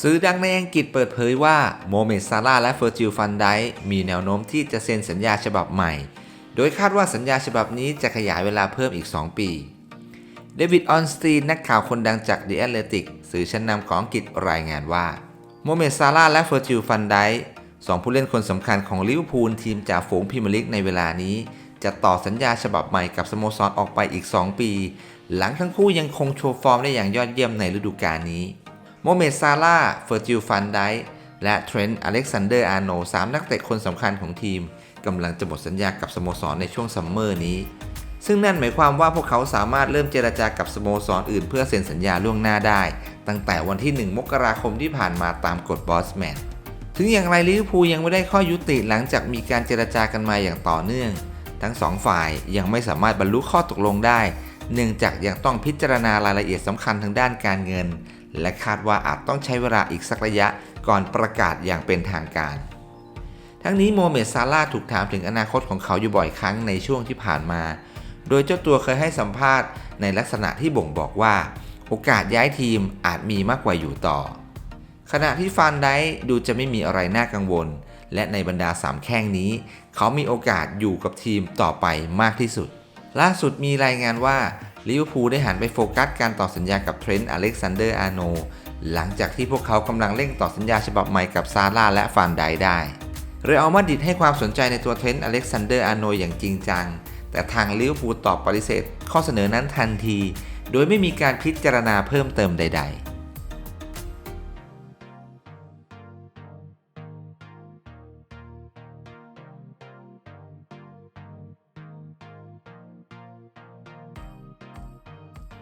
สื่อดังในอังกฤษเปิดเผยว่าโมเมดซาร่าและเฟอร์จิลฟันไดมีแนวโน้มที่จะเซ็นสัญญาฉบับใหม่ โดยคาดว่าสัญญาฉบับนี้จะขยายเวลาเพิ่มอีก 2 ปีเดวิดออนสตีนนักข่าวคนดังจาก The Athletic สื่อชั้นนำของอังกฤษรายงานว่าโมเมดซาร่าและเฟอร์จิลฟันไดสองผู้เล่นคนสำคัญของลิเวอร์พูลทีมจ่าฝูงพรีเมียร์ลีกในเวลานี้ จะต่อสัญญาฉบับใหม่กับสโมสรออกไปอีก 2 ปี หลังทั้งคู่ยังคงโชว์ฟอร์มได้อย่างยอดเยี่ยมในฤดูกาลนี้ โมเมดซาร่าเฟอร์จิลฟันไดและเทรนต์อเล็กซานเดอร์อาร์โนสามนักเตะคนสำคัญของทีมกำลังจะหมดสัญญากับสโมสรในช่วงซัมเมอร์นี้ ซึ่งนั่นหมายความว่าพวกเขาสามารถเริ่มเจรจากับสโมสรอื่นเพื่อเซ็นสัญญาล่วงหน้าได้ ตั้งแต่วันที่ 1 มกราคมที่ผ่านมาตามกฎบอสแมนถึงอย่างไรลิเวอร์พูลยังไม่ได้ข้อยุติหลังจากมีการเจรจากันมาอย่างต่อเนื่อง ทั้งสองฝ่ายยังไม่สามารถบรรลุข้อตกลงได้ เนื่องจากยังต้องพิจารณารายละเอียดสำคัญทางด้านการเงิน และคาดว่าอาจต้องใช้เวลาอีกสักระยะก่อนประกาศอย่างเป็นทางการ ทั้งนี้โมเมดซาร่าถูกถามถึงอนาคตของเขาอยู่บ่อยครั้งในช่วงที่ผ่านมา โดยเจ้าตัวเคยให้สัมภาษณ์ในลักษณะที่บ่งบอกว่า โอกาสย้ายทีมอาจมีมากกว่าอยู่ต่อ ขณะที่ฟานไดดูจะไม่มีอะไรน่ากังวล และในบรรดาสามแข้งนี้ เขามีโอกาสอยู่กับทีมต่อไปมากที่สุด ล่าสุดมีรายงานว่า ลิเวอร์พูลได้หันไปโฟกัสการต่อสัญญากับเทรนต์อเล็กซานเดอร์อาร์โนหลังจากที่พวกเขากำลังเร่งต่อสัญญาฉบับใหม่กับซาร่าและฟานไดได้เรอัลมาดริดให้ความสนใจในตัวเทรนต์อเล็กซานเดอร์อาร์โนอย่างจริงจัง แต่ทางลิเวอร์พูลตอบปฏิเสธ ข้อเสนอนั้นทันที โดยไม่มีการพิจารณาเพิ่มเติมใด ๆ